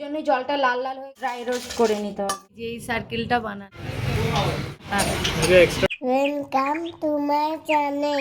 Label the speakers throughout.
Speaker 1: জন্যই জলটা লাল লাল হয়ে ড্রাই রোস্ট করে নিতে হবে। যে এই সার্কেলটা বানান।
Speaker 2: Welcome to my channel.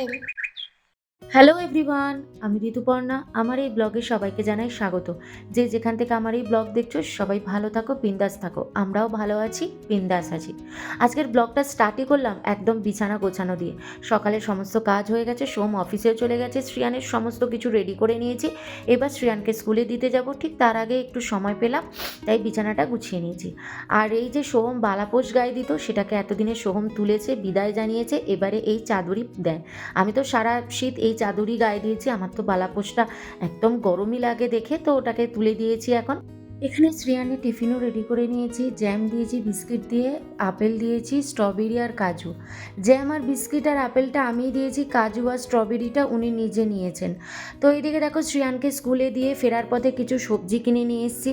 Speaker 3: Hello everyone আমি ঋতুপর্ণা। আমার এই ব্লগে সবাইকে জানাই স্বাগত। যে যেখান থেকে আমার এই ব্লগ দেখছ, সবাই ভালো থাকো, বিন্দাস থাকো। আমরাও ভালো আছি, বিন্দাস আছি। আজকের ব্লগটা স্টার্টই করলাম একদম বিছানা গোছানো দিয়ে। সকালে সমস্ত কাজ হয়ে গেছে, সোম অফিসেও চলে গেছে। শ্রিয়ানের সমস্ত কিছু রেডি করে নিয়েছি। এবার শ্রিয়ানকে স্কুলে দিতে যাব। ঠিক তার আগে একটু সময় পেলাম, তাই বিছানাটা গুছিয়ে নিয়েছি। আর এই যে সোহম বালাপোষ গায়ে দিত, সেটাকে এতদিনে সোহম তুলেছে, বিদায় জানিয়েছে, এবারে এই চাদরই দেয়। আমি তো সারা শীত এই চাদরই গায়ে দিয়েছি, আমার তো বালাপোষটা একদম গরমই লাগে দেখে, তো ওটাকে তুলে দিয়েছি এখন। এখানে শ্রিয়ানি টিফিনও রেডি করে নিয়েছি। জ্যাম দিয়েছি বিস্কিট দিয়ে, আপেল দিয়েছি স্ট্রবেরি আর কাজু। জ্যাম আর বিস্কিট আর আপেলটা আমিই দিয়েছি, কাজু আর স্ট্রবেরিটা উনি নিজে নিয়েছেন। তো এইদিকে দেখো শ্রিয়ানকে স্কুলে দিয়ে ফেরার পথে কিছু সবজি কিনে নিয়ে এসেছি।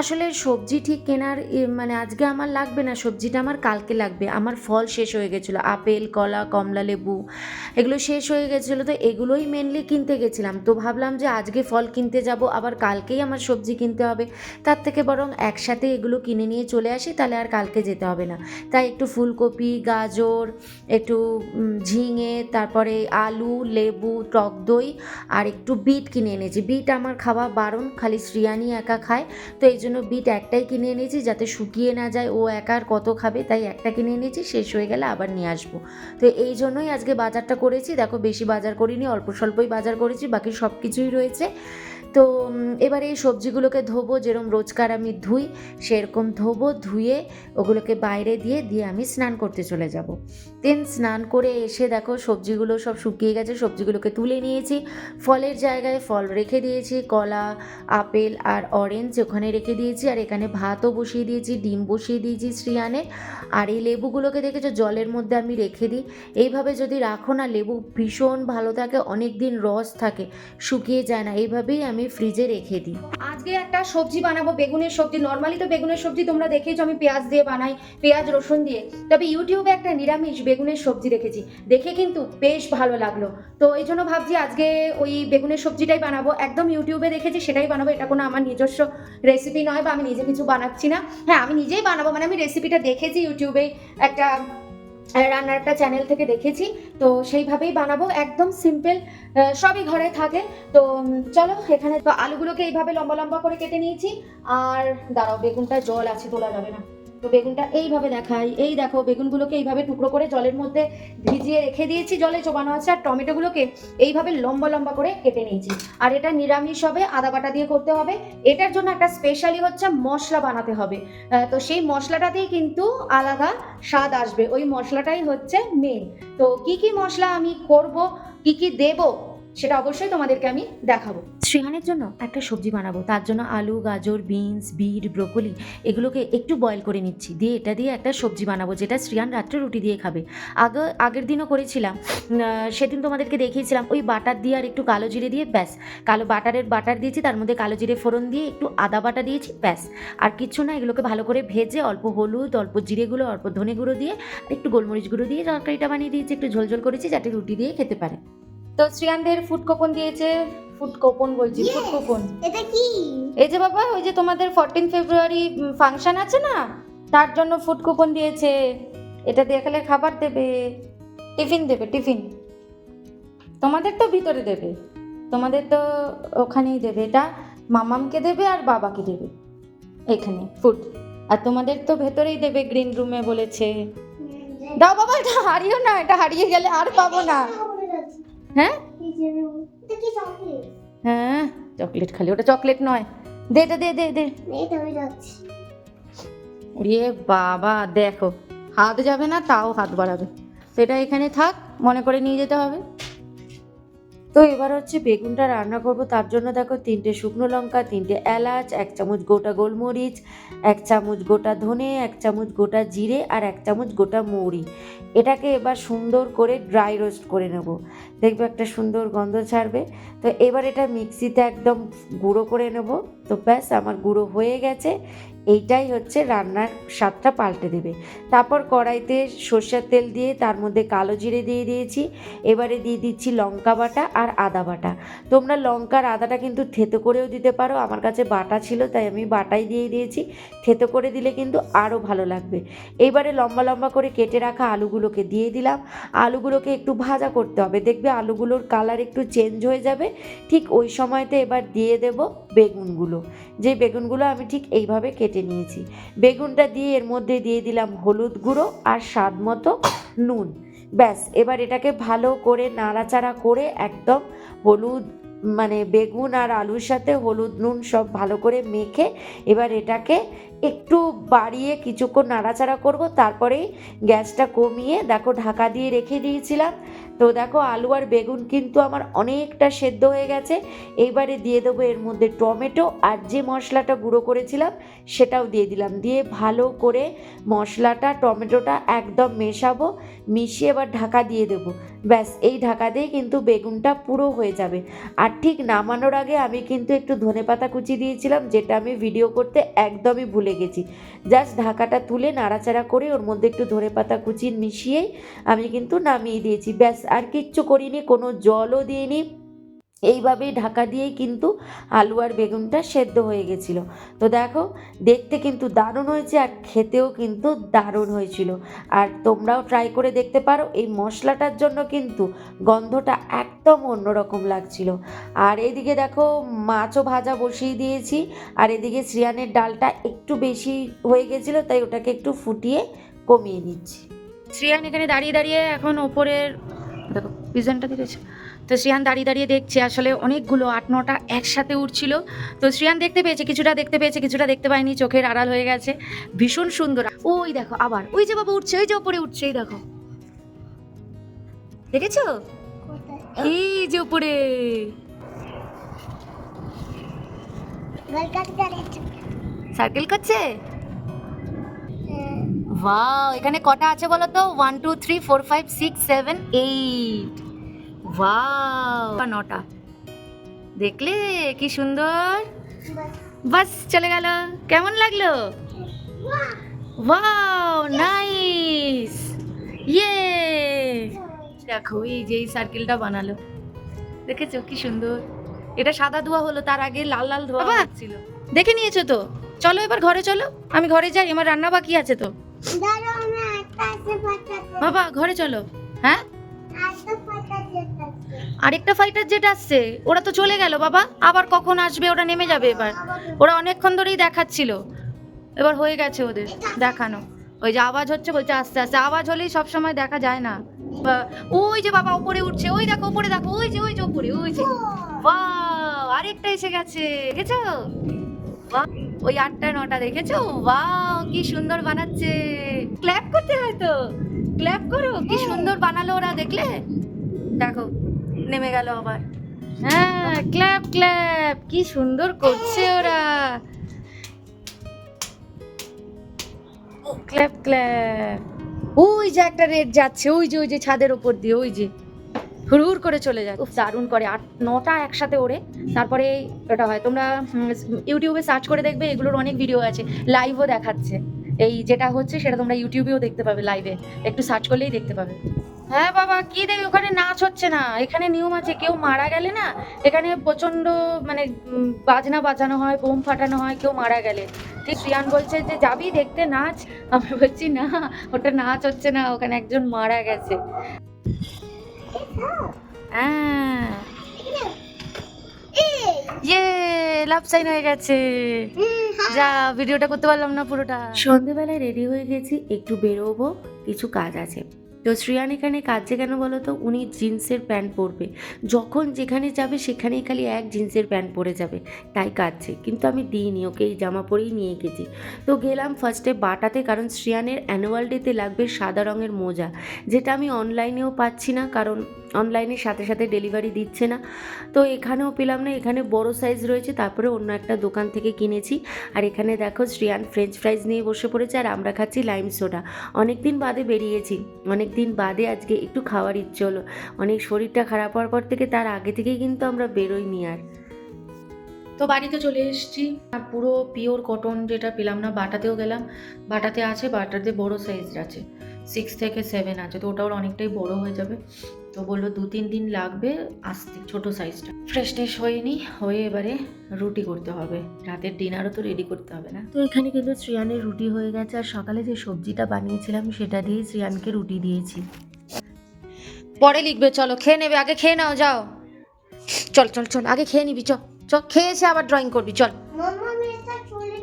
Speaker 3: আসলে সবজি ঠিক কেনার মানে আজকে আমার লাগবে না, সবজিটা আমার কালকে লাগবে। আমার ফল শেষ হয়ে গেছিল, আপেল, কলা, কমলা লেবু, এগুলো শেষ হয়ে গেছিল। তো এগুলোই মেনলি কিনতে গেছিলাম। তো ভাবলাম যে আজকে ফল কিনতে যাব, আবার কালকেই আমার সবজি কিনতে হবে। তার থেকে বরং একসাথে এগুলো কিনে নিয়ে চলে আসি, তাহলে আর কালকে যেতে হবে না। তাই একটু ফুলকপি, গাজর, একটু ঝিঙে, তারপরে আলু, লেবু, টক দই আর একটু বিট কিনে এনেছি। বিট আমার খাওয়া বারণ, খালি শ্রিয়ানি একা খায়, তো এই জন্য বিট একটাই কিনে এনেছি যাতে শুকিয়ে না যায়। ও একা আর কত খাবে, তাই একটা কিনে এনেছি, শেষ হয়ে গেলে আবার নিয়ে আসব। তো এই জন্যই আজকে বাজারটা করেছি। দেখো বেশি বাজার করিনি, অল্প স্বল্পই বাজার করেছি, বাকি সব কিছুই রয়েছে। তো এবারে এই সবজিগুলোকে ধোবো, যেরকম রোজকার আমি ধুই, সেরকম ধোবো, ধুয়ে ওগুলোকে বাইরে দিয়ে দিয়ে আমি স্নান করতে চলে যাব। দেন স্নান করে এসে দেখো সবজিগুলো সব শুকিয়ে গেছে, সবজিগুলোকে তুলে নিয়েছি। ফলের জায়গায় ফল রেখে দিয়েছি, কলা, আপেল আর অরেঞ্জ ওখানে রেখে দিয়েছি, আর এখানে ভাতও বসিয়ে দিয়েছি, ডিম বসিয়ে দিয়েছি শ্রিয়ানের আর এই লেবুগুলোকে দেখেছ জলের মধ্যে আমি রেখে দিই। এইভাবে যদি রাখো না, লেবু ভীষণ ভালো থাকে অনেক দিন রস থাকে, শুকিয়ে যায় না। এইভাবেই আমি ফ্রিজে রেখে দিই।
Speaker 1: আজকে একটা সবজি বানাবো, বেগুনের সবজি। নর্মালি তো বেগুনের সবজি তোমরা দেখেছ আমি পেঁয়াজ দিয়ে বানাই, পেঁয়াজ, রসুন দিয়ে। তবে ইউটিউবে একটা নিরামিষ বেগুনের সবজি দেখেছি। দেখে কিন্তু বেশ ভালো লাগল। তো এই জন্য ভাবছি আজকে ওই বেগুনের সবজিটাই বানাবো। একদম ইউটিউবে দেখেছি, সেটাই বানাবো। এটা কোনো আমার নিজস্ব রেসিপি নয় বা আমি নিজে কিছু বানাচ্ছি না। হ্যাঁ আমি নিজেই বানাবো মানে আমি রেসিপিটা দেখেছি ইউটিউবে। একটা রান্নার একটা চ্যানেল থেকে দেখেছি। তো সেইভাবেই বানাবো, একদম সিম্পল সবই ঘরে থাকে। তো চলো, এখানে তো আলুগুলোকে এইভাবে লম্বা লম্বা করে কেটে নিয়েছি। আর দাঁড়াও বেগুনটা জল আছে, তোলা যাবে না। তো বেগুনটা এইভাবে দেখাই। এই দেখো, বেগুনগুলোকে এইভাবে টুকরো করে জলের মধ্যে ভিজিয়ে রেখে দিয়েছি, জলে চোবানো আছে। আর টমেটোগুলোকে এইভাবে লম্বা লম্বা করে কেটে নিয়েছি। আর এটা নিরামিষ হবে, আদা বাটা দিয়ে করতে হবে। এটার জন্য একটা স্পেশালি হচ্ছে মশলা বানাতে হবে। তো সেই মশলাটাতেই কিন্তু আলাদা স্বাদ আসবে। ওই মশলাটাই হচ্ছে মেন তো কি কি মশলা আমি করব, কি কি দেব, সেটা অবশ্যই তোমাদেরকে আমি দেখাবো।
Speaker 3: শ্রিহানের জন্য একটা সবজি বানাবো। তার জন্য আলু, গাজর, বিনস, বিট, ব্রোকলি এগুলোকে একটু বয়েল করে নিচ্ছি। দিয়ে এটা দিয়ে একটা সবজি বানাবো যেটা শ্রিয়ান রাত্রে রুটি দিয়ে খাবে। আগে, আগের দিনও করেছিলাম। সেদিন তোমাদেরকে দেখিয়েছিলাম, ওই বাটার দিয়ে আর একটু কালো জিরে দিয়ে ব্যাস। কালো বাটারের বাটার দিয়েছি, তার মধ্যে কালো জিরে ফোড়ন দিয়ে একটু আদা বাটা দিয়েছি, ব্যাস। আর কিচ্ছু না, এগুলোকে ভালো করে ভেজে অল্প হলুদ, অল্প জিরে গুঁড়ো, অল্প ধনে গুঁড়ো দিয়ে একটু গোলমরিচ গুঁড়ো দিয়ে তরকারিটা বানিয়ে দিয়েছি, একটু ঝোলঝোল করেছি যাতে রুটি দিয়ে খেতে পারে।
Speaker 1: তো শ্রিয়ানদের ফুড কোপন দিয়েছে ফুড কোপন বলছি ফুড কোপন।
Speaker 2: এটা কি?
Speaker 1: এই যে বাবা ওই যে তোমাদের ফোরটিন ফেব্রুয়ারি ফাংশন আছে না? তার জন্য ফুড কুপন দিয়েছে। এটা দিয়ে খেলে খাবার দেবে। টিফিন দেবে টিফিন তোমাদের তো ভিতরে দেবে। তোমাদের তো ওখানেই দেবে। এটা মামামকে দেবে আর বাবাকে দেবে। এখানে ফুড আর তোমাদের তো ভেতরেই দেবে গ্রিন রুমে বলেছে। দাও বাবা এটা হারিও না এটা হারিয়ে গেলে আর পাবো না। হ্যাঁ? হ্যাঁ চকলেট খালি ওটা চকলেট নয়। দে দে দে দে দে। ওরে বাবা দেখো হাত যাবে না তাও হাত বাড়াবে। সেটা এখানে থাক মনে করে নিয়ে যেতে হবে।
Speaker 3: তো এবার হচ্ছে বেগুনটা রান্না করব, তার জন্য দেখো তিনটে শুকনো লঙ্কা, তিনটে এলাচ, এক চামচ গোটা গোলমরিচ, এক চামচ গোটা ধনে, এক চামচ গোটা জিরে আর এক চামচ গোটা মৌরি। এটাকে এবার সুন্দর করে ড্রাই রোস্ট করে নেব। দেখবে একটা সুন্দর গন্ধ ছাড়বে। তো এবার এটা মিক্সিতে একদম গুঁড়ো করে নেব। তো ব্যাস, আমার গুঁড়ো হয়ে গেছে। এইটাই হচ্ছে রান্নার স্বাদটা পাল্টে দেবে। তারপর কড়াইতে সর্ষের তেল দিয়ে তার মধ্যে কালো জিরে দিয়ে দিয়েছি। এবারে দিয়ে দিচ্ছি লঙ্কা বাটা আর আদা বাটা। তোমরা লঙ্কার আদাটা কিন্তু থেতো করেও দিতে পারো। আমার কাছে বাটা ছিল, তাই আমি বাটাই দিয়ে দিয়েছি। থেতো করে দিলে কিন্তু আরও ভালো লাগবে। এইবারে লম্বা লম্বা করে কেটে রাখা আলুগুলোকে দিয়ে দিলাম। আলুগুলোকে একটু ভাজা করতে হবে। দেখবে আলুগুলোর কালার একটু চেঞ্জ হয়ে যাবে। ঠিক ওই সময়তে এবার দিয়ে দেব বেগুনগুলো। যে বেগুনগুলো আমি ঠিক এইভাবে কেটে নিয়েছি। বেগুনটা দিয়ে এর মধ্যে দিয়ে দিলাম হলুদ গুঁড়ো আর স্বাদ মতো নুন। ব্যাস, এবার এটাকে ভালো করে নাড়াচাড়া করে একদম হলুদ মানে বেগুন আর আলুর সাথে হলুদ নুন সব ভালো করে মেখে এবার এটাকে একটু বাড়িয়ে কিছুক্ষণ নাড়াচাড়া করব, তারপরেই গ্যাসটা কমিয়ে দেখো ঢাকা দিয়ে রেখে দিয়েছিলাম। তো দেখো আলু আর বেগুন কিন্তু আমার অনেকটা সেদ্ধ হয়ে গেছে। এইবারে দিয়ে দেবো এর মধ্যে টমেটো আর যে মশলাটা গুঁড়ো করেছিলাম সেটাও দিয়ে দিলাম। দিয়ে ভালো করে মশলাটা, টমেটোটা একদম মেশাবো, মিশিয়ে এবার ঢাকা দিয়ে দেবো। ব্যাস, এই ঢাকা দিয়ে কিন্তু বেগুনটা পুরো হয়ে যাবে। আর ঠিক নামানোর আগে আমি কিন্তু একটু ধনেপাতা কুচি দিয়েছিলাম, যেটা আমি ভিডিও করতে একদমই ভুলে গেছি। জাস্ট ঢাকাটা তুলে নাড়াচাড়া করে ওর মধ্যে একটু ধরে পাতা কুচি মিশিয়ে আমি কিন্তু নামিয়ে দিয়েছি। ব্যাস, আর কিচ্ছু করিনি, কোনো জলও দিইনি। এইভাবেই ঢাকা দিয়েই কিন্তু আলু আর বেগুনটা সেদ্ধ হয়ে গেছিল। তো দেখো, দেখতে কিন্তু দারুণ হয়েছে আর খেতেও কিন্তু দারুণ হয়েছিল। আর তোমরাও ট্রাই করে দেখতে পারো, এই মশলাটার জন্য কিন্তু গন্ধটা একদম অন্যরকম লাগছিল। আর এদিকে দেখো, মাছও ভাজা বসিয়ে দিয়েছি। আর এদিকে শ্রিয়ানের ডালটা একটু বেশি হয়ে গেছিল, তাই ওটাকে একটু ফুটিয়ে কমিয়ে নিচ্ছি।
Speaker 1: শ্রিয়ান এখানে দাঁড়িয়ে দাঁড়িয়ে এখন ওপরের, দেখো পিজনটা দেখেছ তো শ্রিয়ান দাঁড়িয়ে দাঁড়িয়ে দেখছে আসলে অনেকগুলো আট নটা একসাথে উঠছিল। তো শ্রিয়ান দেখতে পেয়েছে কিছুটা দেখতে পেয়েছে কিছুটা দেখতে পায়নি চোখের আড়াল হয়ে গেছে। ভীষণ সুন্দর। ওই দেখো আবার। ওই যে বাবা উঠছে ওই যে ওপরে উঠছে এই দেখো। দেখেছ? এই যে উপরে সার্কেল করছে? ওয়াও এখানে কটা আছে বলো তো? One two three four five six seven eight wow নটা দেখলে কি সুন্দর বাস চলে গেল কেমন লাগল ওয়াও নাইস ইয়ে দেখো এই যে এই সার্কেলটা বানালো দেখেছ কি সুন্দর এটা সাদা ধোয়া হলো তার আগে লাল লাল ধোয়া ছিল দেখে নিয়েছো তো? চলো এবার ঘরে চলো। আমি ঘরে যাই আমার রান্না বাকি আছে তো। বাবা ঘরে চলো। হ্যাঁ? আরেকটা ফাইটার জেট আসছে। ওরা তো চলে গেল বাবা। আবার কখন আসবে ওরা নেমে যাবে এবার। ওরা অনেকক্ষণ ধরেই দেখাচ্ছিল। এবার হয়ে গেছে ওদের দেখানো। ওই যে আওয়াজ হচ্ছে বলছে আস্তে আস্তে। আওয়াজ হলেই সব সময় দেখা যায় না। ওই যে বাবা উপরে উঠছে। ওই দেখো উপরে দেখো। ওই যে ওই যে উপরে ওই যে। ওয়াও আরেকটা এসে গেছে। দেখেছ? বাহ, ওই আটটা নটা দেখেছ? ওয়াও কি সুন্দর বানাচ্ছে। ক্ল্যাপ করতে হয় তো। ক্ল্যাপ করো। কি সুন্দর বানালো ওরা দেখলে? দেখো। নেমে গেল আবার। হ্যাঁ ক্ল্যাপ ক্ল্যাপ কি সুন্দর করছে ওরা। Clap clap. ওই যে একটা রেড যাচ্ছে ওই যে ওই যে ছাদের ওপর দিয়ে ওই যে। হুড় করে চলে যায় খুব দারুণ করে। আট নটা একসাথে ওড়ে। তারপরে ওটা হয় তোমরা ইউটিউবে সার্চ করে দেখবে এগুলোর অনেক ভিডিও আছে। লাইভও দেখাচ্ছে। এই যেটা হচ্ছে সেটা তোমরা ইউটিউবেও দেখতে পাবে লাইভে। একটু সার্চ করলেই দেখতে পাবে। হ্যাঁ বাবা, কি দেখি ওখানে নাচ হচ্ছে না। এখানে নিয়ম আছে, কেউ মারা গেলে না, এখানে প্রচণ্ড মানে বাজনা বাজানো হয়, বোম ফাটানো হয়, কেউ মারা গেলে। ঠিক শ্রিয়ান বলছে যে, যাবি দেখতে নাচ? আমি বলছি, না, ওটা নাচ হচ্ছে না, ওখানে একজন মারা গেছে। হ্যাঁ। ইয়ে লাভ সাইন হয়ে গেছে। যা ভিডিওটা করতে পারলাম না পুরোটা।
Speaker 3: সন্ধেবেলায় রেডি হয়ে গেছি, একটু বেরোবো, কিছু কাজ আছে। তো শ্রেয়ান এখানে কাজে কেন বলো তো উনি জিন্সের প্যান্ট পরবে। যখন যেখানে যাবে, সেখানেই খালি এক জিন্সের প্যান্ট পরে যাবে। তাই কাজছে কিন্তু আমি দিইনি, ওকে এই জামা পরেই নিয়ে গেছি তো গেলাম ফার্স্টে বাটাতে, কারণ শ্রেয়ানের অ্যানুয়াল ডেতে লাগবে সাদা রঙের মোজা, যেটা আমি অনলাইনেও পাচ্ছি না, কারণ অনলাইনের সাথে সাথে ডেলিভারি দিচ্ছে না। তো এখানেও পেলাম না, এখানে বড় সাইজ রয়েছে, তারপরে অন্য একটা দোকান থেকে কিনেছি। আর এখানে দেখো শ্রিয়ান ফ্রেঞ্চ ফ্রাইজ নিয়ে বসে পড়েছে আর আমরা খাচ্ছি লাইম সোডা অনেক দিন বাদে বেরিয়েছি অনেক দিন বাদে আজকে একটু খাওয়ার ইচ্ছে হলো। অনেক শরীরটা খারাপ হওয়ার পর থেকে তার আগে থেকেই কিন্তু আমরা বেরোইনি আর। তো বাড়িতে চলে এসেছি পুরো পিওর কটন যেটা পেলাম না, বাটাতেও গেলাম। বাটাতে আছে, বাটাতে বড় সাইজ আছে সিক্স থেকে সেভেন আছে, তো ওটা ওর অনেকটাই বড় হয়ে যাবে। তো বলল দু তিন দিন লাগবে আসতে ছোট সাইজটা ফ্রেশ ট্রেশ হয়নি হয়ে এবারে রুটি করতে হবে। রাতের ডিনারও তো রেডি করতে হবে না। তো এখানে কিন্তু শ্রিয়ানের রুটি হয়ে গেছে আর সকালে যে সবজিটা বানিয়েছিলাম সেটা দিয়ে শ্রিয়ানকে রুটি দিয়েছি।
Speaker 1: পরে লিখবে চলো খেয়ে নেবে আগে খেয়ে নাও যাও। চল চল চল আগে খেয়ে নিবি চ চ খেয়ে এসে আবার ড্রয়িং করবি চল।
Speaker 2: চলে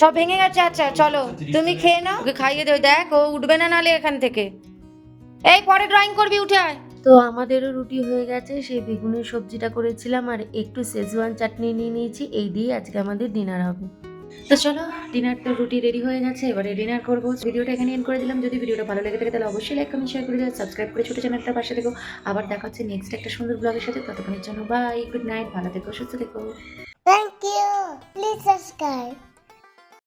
Speaker 1: সব ভেঙে গেছে আচ্ছা চলো তুমি খেয়ে নাও ওকে খাইয়ে দেবে। দেখ ও উঠবে না নালে এখান থেকে। এই পরে ড্রয়িং করবি উঠে আয়।
Speaker 3: তো আমাদেরও রুটি হয়ে গেছে সেই বেগুনের সবজিটা করেছিলাম আর একটু সেজওয়ান চাটনি নিয়ে নিয়েছি এই দিয়ে আজকে আমাদের ডিনার হবে। তো চলো ডিনার তো রুটি রেডি হয়ে গেছে এবারে ডিনার করব। ভিডিওটা এখানে এন্ড করে দিলাম যদি ভিডিওটা ভালো লেগে থাকে তাহলে অবশ্যই লাইক কমেন্ট শেয়ার করে দেবে সাবস্ক্রাইব করে ছোটো চ্যানেলটা পাশে দেখো আবার দেখা হচ্ছে নেক্সট একটা সুন্দর ব্লগের সাথে ততক্ষণের জন্য বাই গুড নাইট ভালো থেকো সুস্থ থেকো।
Speaker 2: Thank you please subscribe